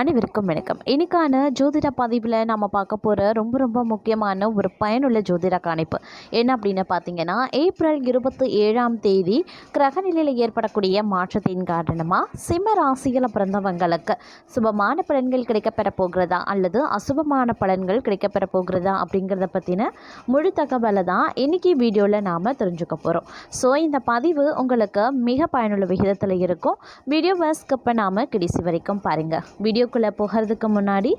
அனைவருக்கும் வணக்கம். இன்னைக்கான ஜோதிட பதிவில் நம்ம பார்க்க போகிற ரொம்ப ரொம்ப முக்கியமான ஒரு பயனுள்ள ஜோதிட கணிப்பு என்ன அப்படின்னு பார்த்தீங்கன்னா ஏப்ரல் இருபத்தி ஏழாம் தேதி கிரகநிலையில் ஏற்படக்கூடிய மாற்றத்தின் காரணமாக சிம்ம ராசியில் பிறந்தவங்களுக்கு சுபமான பலன்கள் கிடைக்கப்பெற போகிறதா அல்லது அசுபமான பலன்கள் கிடைக்கப்பெற போகிறதா அப்படிங்கிறத பற்றின முழு தகவலை தான் இன்றைக்கி வீடியோவில் நாம் தெரிஞ்சுக்க போகிறோம் ஸோ இந்த பதிவு உங்களுக்கு மிக பயனுள்ள விகிதத்தில் இருக்கும். வீடியோவை ஸ்கிப் பண்ணாமல் கடைசி வரைக்கும் பாருங்கள் வீடியோ வீடியோக்குள்ளே போகிறதுக்கு முன்னாடி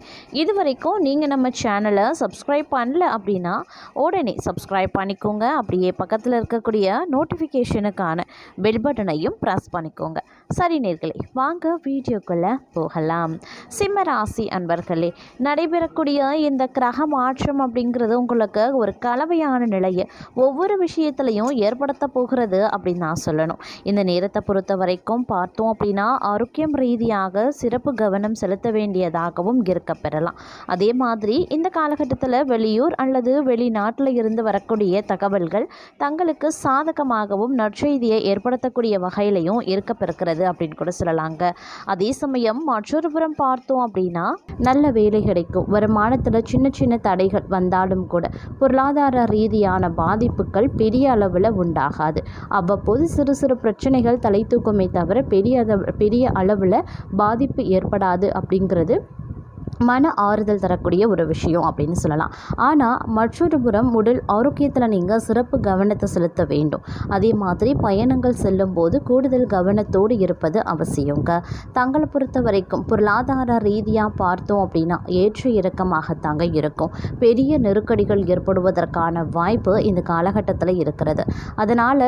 இது வரைக்கும் நீங்கள் நம்ம சேனலை சப்ஸ்கிரைப் பண்ணல அப்படின்னா உடனே சப்ஸ்கிரைப் பண்ணிக்கோங்க. அப்படியே பக்கத்தில் இருக்கக்கூடிய நோட்டிஃபிகேஷனுக்கான பெல் பட்டனையும் ப்ரெஸ் பண்ணிக்கோங்க. சரி நேர்களே வாங்க வீடியோக்குள்ளே போகலாம். சிம்ம ராசி அன்பர்களே நடைபெறக்கூடிய இந்த கிரக மாற்றம் அப்படிங்கிறது உங்களுக்கு ஒரு கலவையான நிலையை ஒவ்வொரு விஷயத்துலையும் ஏற்படுத்த போகிறது அப்படின்னு நான் சொல்லணும். இந்த நேரத்தை பொறுத்த வரைக்கும் பார்த்தோம் அப்படின்னா ஆரோக்கியம் ரீதியாக சிறப்பு கவனம் செலுத்த வேண்டியதாகவும் இருக்க பெறலாம். அதே மாதிரி இந்த காலகட்டத்தில் வெளியூர் அல்லது வெளிநாட்டில் இருந்து வரக்கூடிய தகவல்கள் தங்களுக்கு சாதகமாகவும் நற்செய்தியை ஏற்படுத்தக்கூடிய வகையிலையும் இருக்க பெறுகிறது அப்படின்னு கூட சொல்லலாங்க. அதே சமயம் மற்றொரு புறம் பார்த்தோம் அப்படின்னா நல்ல வேலை கிடைக்கும். வருமானத்தில் சின்ன சின்ன தடைகள் வந்தாலும் கூட பொருளாதார ரீதியான பாதிப்புகள் பெரிய அளவில் உண்டாகாது. அவ்வப்போது சிறு சிறு பிரச்சனைகள் தலை தூக்குமே தவிர பெரிய பெரிய அளவில் பாதிப்பு ஏற்படாது அப்படிங்கிறது மன ஆறுதல் தரக்கூடிய ஒரு விஷயம் அப்படின்னு சொல்லலாம். ஆனால் மற்றொரு புறம் உடல் ஆரோக்கியத்தில் நீங்கள் சிறப்பு கவனத்தை செலுத்த வேண்டும். அதே மாதிரி பயணங்கள் செல்லும்போது கூடுதல் கவனத்தோடு இருப்பது அவசியங்க. தங்களை பொறுத்த வரைக்கும் பொருளாதார ரீதியாக பார்த்தோம் அப்படின்னா ஏற்ற இறக்கமாகத்தாங்க இருக்கும். பெரிய நெருக்கடிகள் ஏற்படுவதற்கான வாய்ப்பு இந்த காலகட்டத்தில் இருக்கிறது. அதனால்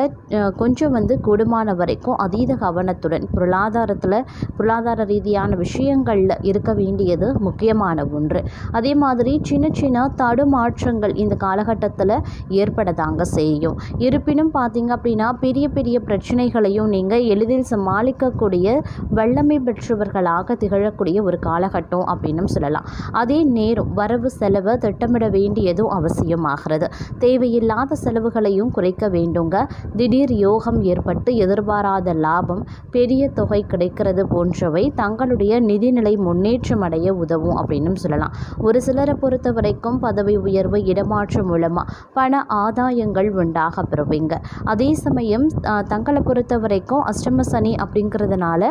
கொஞ்சம் வந்து கூடுமான வரைக்கும் அதீத கவனத்துடன் பொருளாதாரத்தில் பொருளாதார ரீதியான விஷயங்களில் இருக்க வேண்டியது முக்கியமான ஒன்று. அதே மாதிரி சின்ன சின்ன தடுமாற்றங்கள் இந்த காலகட்டத்தில் ஏற்படதாங்க செய்யும். இருப்பினும் பார்த்தீங்க அப்படின்னா பெரிய பெரிய பிரச்சனைகளையும் நீங்கள் எளிதில் சமாளிக்கக்கூடிய வல்லமை பெற்றவர்களாக திகழக்கூடிய ஒரு காலகட்டம் அப்படின்னும் சொல்லலாம். அதே நேரம் வரவு செலவை திட்டமிட வேண்டியதும் அவசியமாகிறது. தேவையில்லாத செலவுகளையும் குறைக்க வேண்டுங்க. திடீர் யோகம் ஏற்பட்டு எதிர்பாராத லாபம் பெரிய தொகை கிடைக்கிறது போன்றவை தங்களுடைய நிதிநிலை முன்னேற்றம் அடைய உதவும். அப்படின்னும் சொல்லலாம். ஒரு சிலரை பொறுத்த வரைக்கும் பதவி உயர்வு இடமாற்றம் மூலமாக பண ஆதாயங்கள் உண்டாக பெறுவீங்க. அதே சமயம் தங்களை பொறுத்த வரைக்கும் அஷ்டம சனி அப்படிங்கிறதுனால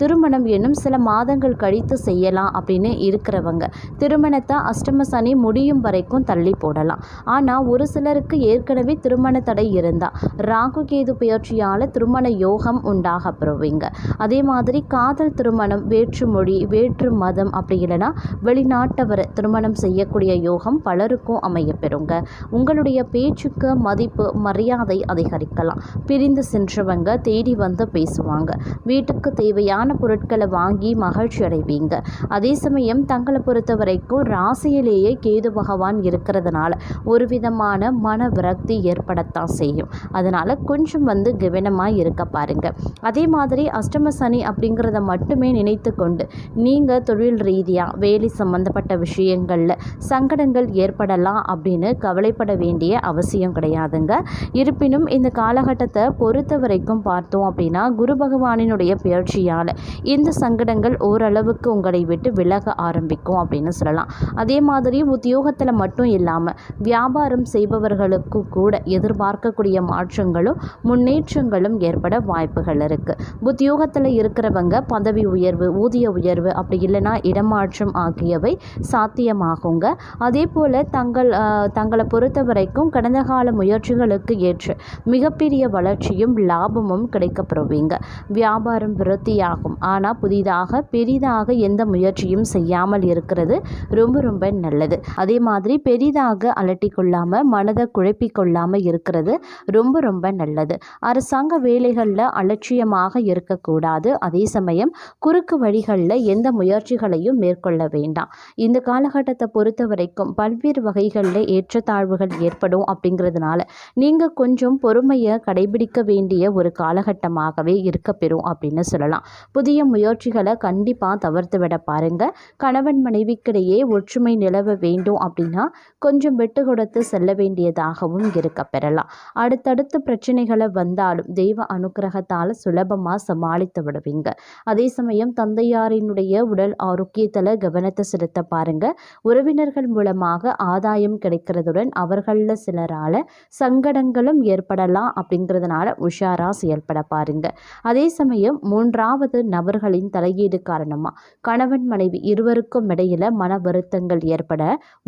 திருமணம் என்னும் சில மாதங்கள் கழித்து செய்யலாம் அப்படின்னு இருக்கிறவங்க. திருமணத்தை அஷ்டம சனி முடியும் வரைக்கும் தள்ளி போடலாம். ஆனால் ஒரு சிலருக்கு ஏற்கனவே திருமண தடை இருந்தால் ராகு கேது பயிற்சியால் திருமண யோகம் உண்டாக பெறுவீங்க. அதே மாதிரி காதல் திருமணம் வேற்று மொழி வேற்று மதம் அப்படி இல்லைன்னா வெளிநாட்டவரை திருமணம் செய்யக்கூடிய யோகம் பலருக்கும் அமைய பெறுங்க உங்களுடைய பேச்சுக்கு மதிப்பு மரியாதை அதிகரிக்கலாம். பிரிந்து சென்றவங்க தேடி வந்து பேசுவாங்க. வீட்டுக்கு தேவையான பொருட்களை வாங்கி மகிழ்ச்சி அடைவீங்க. அதே சமயம் தங்களை பொறுத்த வரைக்கும் ராசியிலேயே கேது பகவான் இருக்கிறதுனால ஒரு விதமான மன விரக்தி ஏற்படத்தான் செய்யும். அதனால் கொஞ்சம் வந்து கவனமாக இருக்க பாருங்க. அதே மாதிரி அஷ்டம சனி அப்படிங்கிறத மட்டுமே நினைத்து கொண்டு நீங்கள் தொழில் ரீதியாக வேலை சம்பந்தப்பட்ட விஷயங்களில் சங்கடங்கள் ஏற்படலாம் அப்படின்னு கவலைப்பட வேண்டிய அவசியம் கிடையாதுங்க. இருப்பினும் இந்த காலகட்டத்தை பொறுத்த வரைக்கும் பார்த்தோம் அப்படின்னா குரு பகவானினுடைய பயிற்சியால் இந்த சங்கடங்கள் ஓரளவுக்கு உங்களை விட்டு விலக ஆரம்பிக்கும் அப்படின்னு சொல்லலாம். அதே மாதிரி உத்தியோகத்தில் மட்டும் இல்லாமல் வியாபாரம் செய்பவர்களுக்கு கூட எதிர்பார்க்கக்கூடிய மாற்றங்களும் முன்னேற்றங்களும் ஏற்பட வாய்ப்புகள் இருக்குது உத்தியோகத்தில் இருக்கிறவங்க பதவி உயர்வு ஊதிய உயர்வு அப்படி இல்லைன்னா இடமாற்றம் ஆகியவை சாத்தியமாகுங்க. அதே போல் தங்கள் தங்களை பொறுத்த வரைக்கும் கடந்த கால முயற்சிகளுக்கு ஏற்ற மிகப்பெரிய வளர்ச்சியும் லாபமும் கிடைக்கப்பெறுவீங்க வியாபாரம் விருத்தியாகும். ஆனால் புதிதாக பெரிதாக எந்த முயற்சியும் செய்யாமல் இருக்கிறது ரொம்ப ரொம்ப நல்லது. அதே மாதிரி பெரிதாக அலட்டிக் கொள்ளாமல் மனதை குழப்பிக் கொள்ளாமல் இருக்கிறது ரொம்ப ரொம்ப நல்லது. அரசாங்க வேலைகளில் அலட்சியமாக இருக்கக்கூடாது. அதே சமயம் குறுக்கு வழிகளில் எந்த முயற்சிகளையும் மேற்கொள்ள கொள்ள வேண்டாம். இந்த காலகட்டத்தை பொறுத்த வரைக்கும் பல்வேறு வகைகளில் ஏற்றத்தாழ்வுகள் ஏற்படும் அப்படிங்கிறதுனால நீங்கள் கொஞ்சம் பொறுமையை கடைபிடிக்க வேண்டிய ஒரு காலகட்டமாகவே இருக்கப்பெறும் அப்படின்னு சொல்லலாம். புதிய முயற்சிகளை கண்டிப்பாக தவிர்த்து விட பாருங்க. கணவன் மனைவிக்கிடையே ஒற்றுமை நிலவ வேண்டும் அப்படின்னா கொஞ்சம் விட்டு கொடுத்து செல்ல வேண்டியதாகவும் இருக்க பெறலாம். அடுத்தடுத்து பிரச்சனைகளை வந்தாலும் தெய்வ அனுக்கிரகத்தால் சுலபமாக சமாளித்து விடுவீங்க. அதே சமயம் தந்தையாரினுடைய உடல் ஆரோக்கியத்தில் கவனத்தை செலுத்த பாருங்க. உறவினர்கள் மூலமாக ஆதாயம் கிடைக்கிறதுடன் அவர்களில் சிலரால் சங்கடங்களும் ஏற்படலாம் அப்படிங்கிறதுனால உஷாரா செயல்பட பாருங்க. அதே சமயம் மூன்றாவது நபர்களின் தலையீடு காரணமாக கணவன் மனைவி இருவருக்கும் இடையில மன வருத்தங்கள் ஏற்பட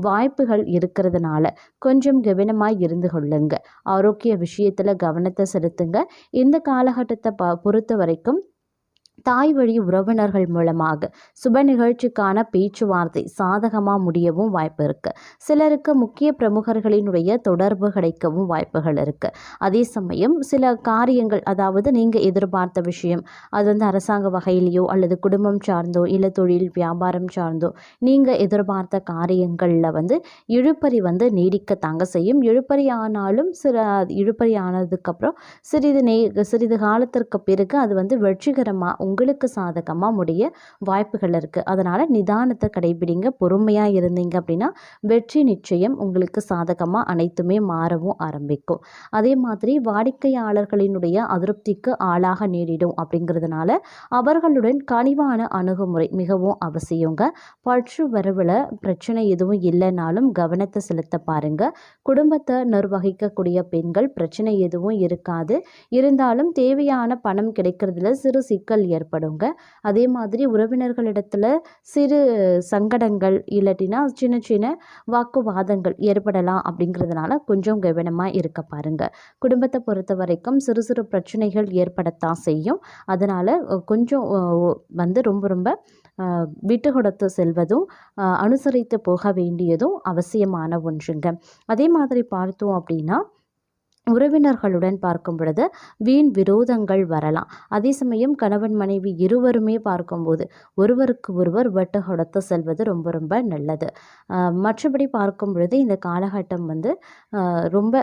வாய்ப்புகள் இருக்கிறதுனால கொஞ்சம் கவனமாக இருந்து கொள்ளுங்க. ஆரோக்கிய விஷயத்தில் கவனத்தை செலுத்துங்க. இந்த காலகட்டத்தை ப பொறுத்த வரைக்கும் தாய் வழி உறவினர்கள் மூலமாக சுப நிகழ்ச்சிக்கான பேச்சுவார்த்தை சாதகமாக முடியவும் வாய்ப்பு இருக்குது சிலருக்கு முக்கிய பிரமுகர்களினுடைய தொடர்பு கிடைக்கவும் வாய்ப்புகள் இருக்குது அதே சமயம் சில காரியங்கள் அதாவது நீங்கள் எதிர்பார்த்த விஷயம் அது வந்து அரசாங்க வகையிலையோ அல்லது குடும்பம் சார்ந்தோ இல்லை தொழில் வியாபாரம் சார்ந்தோ நீங்கள் எதிர்பார்த்த காரியங்களில் வந்து இழுப்பறி வந்து நீடிக்க தாங்க செய்யும். இழுப்பறி ஆனாலும் சில இழுப்பறி ஆனதுக்கப்புறம் சிறிது நே சிறிது காலத்திற்கு பிறகு அது வந்து வெற்றிகரமாக உங்களுக்கு சாதகமாக முடிய வாய்ப்புகள் இருக்குது அதனால் நிதானத்தை கடைபிடிங்க பொறுமையாக இருந்தீங்க அப்படின்னா வெற்றி நிச்சயம் உங்களுக்கு சாதகமாக அனைத்துமே மாறவும் ஆரம்பிக்கும். அதே மாதிரி வாடிக்கையாளர்களினுடைய அதிருப்திக்கு ஆளாக நேரிடும் அப்படிங்கிறதுனால அவர்களுடன் கனிவான அணுகுமுறை மிகவும் அவசியங்க. பற்று வரவில் பிரச்சனை எதுவும் இல்லைனாலும் கவனத்தை செலுத்த பாருங்க. குடும்பத்தை நிர்வகிக்கக்கூடிய பெண்கள் பிரச்சனை எதுவும் இருக்காது. இருந்தாலும் தேவையான பணம் கிடைக்கிறதுல சிறு சிக்கல் ஏற்படுங்க. அதே மாதிரி உறவினர்களிடத்தில் சிறு சங்கடங்கள் இல்லாட்டினா சின்ன சின்ன வாக்குவாதங்கள் ஏற்படலாம் அப்படிங்கிறதுனால கொஞ்சம் கவனமாக இருக்க பாருங்கள் குடும்பத்தை பொறுத்த வரைக்கும் சிறு சிறு பிரச்சனைகள் ஏற்படத்தான் செய்யும். அதனால் கொஞ்சம் வந்து ரொம்ப ரொம்ப விட்டு கொடுத்து செல்வதும் அனுசரித்து போக வேண்டியதும் அவசியமான ஒன்றுங்க. அதே மாதிரி பார்த்தோம் அப்படின்னா உறவினர்களுடன் பார்க்கும் பொழுது வீண் விரோதங்கள் வரலாம். அதே சமயம் கணவன் மனைவி இருவருமே பார்க்கும்போது ஒருவருக்கு ஒருவர் வெட்டு கொடுத்து செல்வது ரொம்ப ரொம்ப நல்லது. மற்றபடி பார்க்கும் பொழுது இந்த காலகட்டம் வந்து ரொம்ப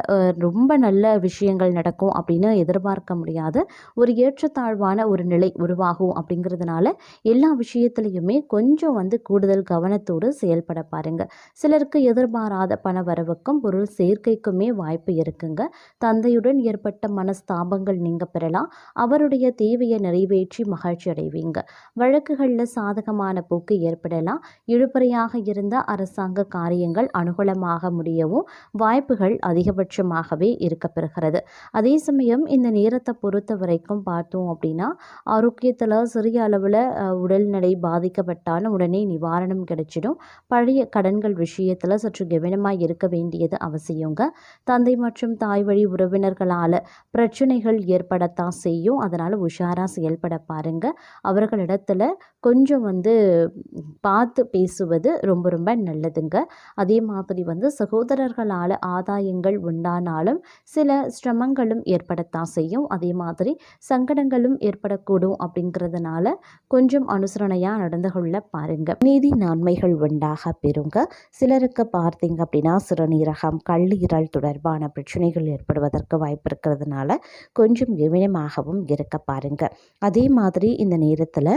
ரொம்ப நல்ல விஷயங்கள் நடக்கும் அப்படின்னு எதிர்பார்க்க முடியாது. ஒரு ஏற்றத்தாழ்வான ஒரு நிலை உருவாகும் அப்படிங்கிறதுனால எல்லா விஷயத்துலையுமே கொஞ்சம் வந்து கூடுதல் கவனத்தோடு செயல்பட பாருங்க. சிலருக்கு எதிர்பாராத பண வரவுக்கும் பொருள் சேர்க்கைக்குமே வாய்ப்பு இருக்குங்க. தந்தையுடன் ஏற்பட்ட மனஸ்தாபங்கள் நீங்க பெறலாம். அவருடைய தேவையை நிறைவேற்றி மகிழ்ச்சி அடைவீங்க. வழக்குகளில் சாதகமான போக்கு ஏற்படலாம். இழுபறையாக இருந்த அரசாங்க காரியங்கள் அனுகூலமாக முடியவும் வாய்ப்புகள் அதிகபட்சமாகவே இருக்கப்பெறுகிறது. அதே சமயம் இந்த நேரத்தை பொறுத்த வரைக்கும் பார்த்தோம் அப்படின்னா ஆரோக்கியத்தில் சிறிய அளவில் உடல்நிலை பாதிக்கப்பட்டாலும் உடனே நிவாரணம் கிடைச்சிடும். பழைய கடன்கள் விஷயத்தில் சற்று கவனமாக இருக்க வேண்டியது அவசியங்க. தந்தை மற்றும் தாய் வழி உறவினர்களால் பிரச்சனைகள் ஏற்படத்தான் செய்யும். அதனால் உஷாராக செயல்பட பாருங்க. அவர்களிடத்துல கொஞ்சம் வந்து பார்த்து பேசுவது ரொம்ப ரொம்ப நல்லதுங்க. அதே மாதிரி வந்து சகோதரர்களால் ஆதாயங்கள் உண்டானாலும் சில சிரமங்களும் ஏற்படத்தான் செய்யும். அதே மாதிரி சங்கடங்களும் ஏற்படக்கூடும் அப்படிங்கிறதுனால கொஞ்சம் அனுசரணையாக நடந்து கொள்ள பாருங்க. நீதி நன்மைகள் உண்டாக பெறுங்க. சிலருக்கு பார்த்தீங்க அப்படின்னா சிறுநீரகம் கல்லீரல் தொடர்பான பிரச்சனைகள் ஏற்படுவதற்கு வாய்ப்பு இருக்கிறதுனால கொஞ்சம் கவனமாகவும் இருக்க பாருங்க. அதே மாதிரி இந்த நேரத்தில்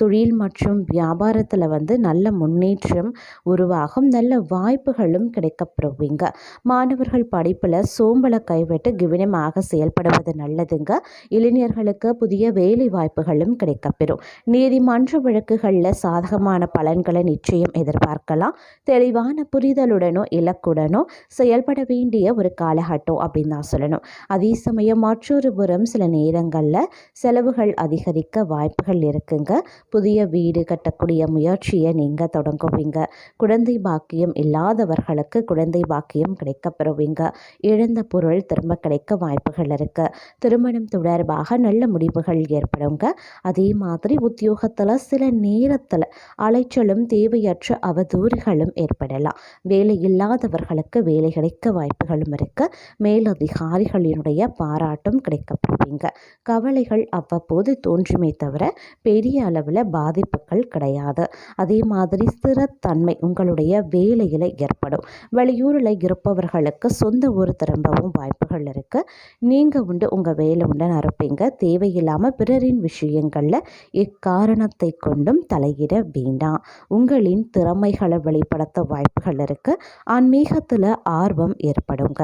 தொழில் மற்றும் வியாபாரத்தில் வந்து நல்ல முன்னேற்றம் உருவாகும் நல்ல வாய்ப்புகளும் கிடைக்கப்பெறுவீங்க. மாணவர்கள் படிப்பில் சோம்பலை கைவிட்டு கவனமாக செயல்படுவது நல்லதுங்க. இளைஞர்களுக்கு புதிய வேலை வாய்ப்புகளும் கிடைக்கப்பெறும். நீதிமன்ற வழக்குகளில் சாதகமான பலன்களை நிச்சயம் எதிர்பார்க்கலாம். தெளிவான புரிதலுடனோ இலக்குடனோ செயல்பட வேண்டிய ஒரு காலகட்டம் அப்படின்னு தான் சொல்லணும். அதே சமயம் மற்றொரு புறம் சில நேரங்களில் செலவுகள் அதிகரிக்க வாய்ப்புகள் இருக்குங்க. புதிய வீடு கட்டக்கூடிய முயற்சியை நீங்கள் தொடங்குவீங்க. குழந்தை பாக்கியம் இல்லாதவர்களுக்கு குழந்தை பாக்கியம் கிடைக்கப்பெறுவீங்க. இழந்த பொருள் திரும்ப கிடைக்க வாய்ப்புகள் இருக்கு. திருமணம் தொடர்பாக நல்ல முடிவுகள் ஏற்படுங்க. அதே மாதிரி உத்தியோகத்தில் சில நேரத்தில் அலைச்சலும் தேவையற்ற அவதூறுகளும் ஏற்படலாம். வேலை இல்லாதவர்களுக்கு வேலை கிடைக்க வாய்ப்புகளும் இருக்கு. மேலும் அதிகாரிகளினுடைய பாராட்டும் கிடைக்கப்பெறுவீங்க கவலைகள் அவ்வப்போது தோன்றுமே தவிர பெரிய அளவில் பாதிப்புகள் கிடையாது. அதே மாதிரி ஸ்திரத்தன்மை உங்களுடைய வேலையில் ஏற்படும். வெளியூரில் இருப்பவர்களுக்கு சொந்த ஊர் திரும்பவும் வாய்ப்புகள் இருக்குது நீங்கள் உண்டு உங்கள் வேலை உண்டு நிரப்பீங்க. தேவையில்லாமல் பிறரின் விஷயங்களில் இக்காரணத்தை கொண்டும் தலையிட வேண்டாம். உங்களின் திறமைகளை வெளிப்படுத்த வாய்ப்புகள் இருக்குது ஆன்மீகத்தில் ஆர்வம் ஏற்படுங்க.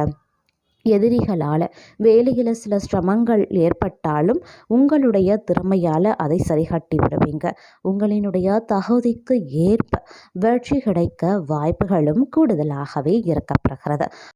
எதிரிகளால் வேலையில் சில சிரமங்கள் ஏற்பட்டாலும் உங்களுடைய திறமையால் அதை சரிகட்டி விடுவீங்க. உங்களினுடைய தகுதிக்கு ஏற்ப வெற்றி கிடைக்க வாய்ப்புகளும் கூடுதலாகவே இருக்கப்படுகிறது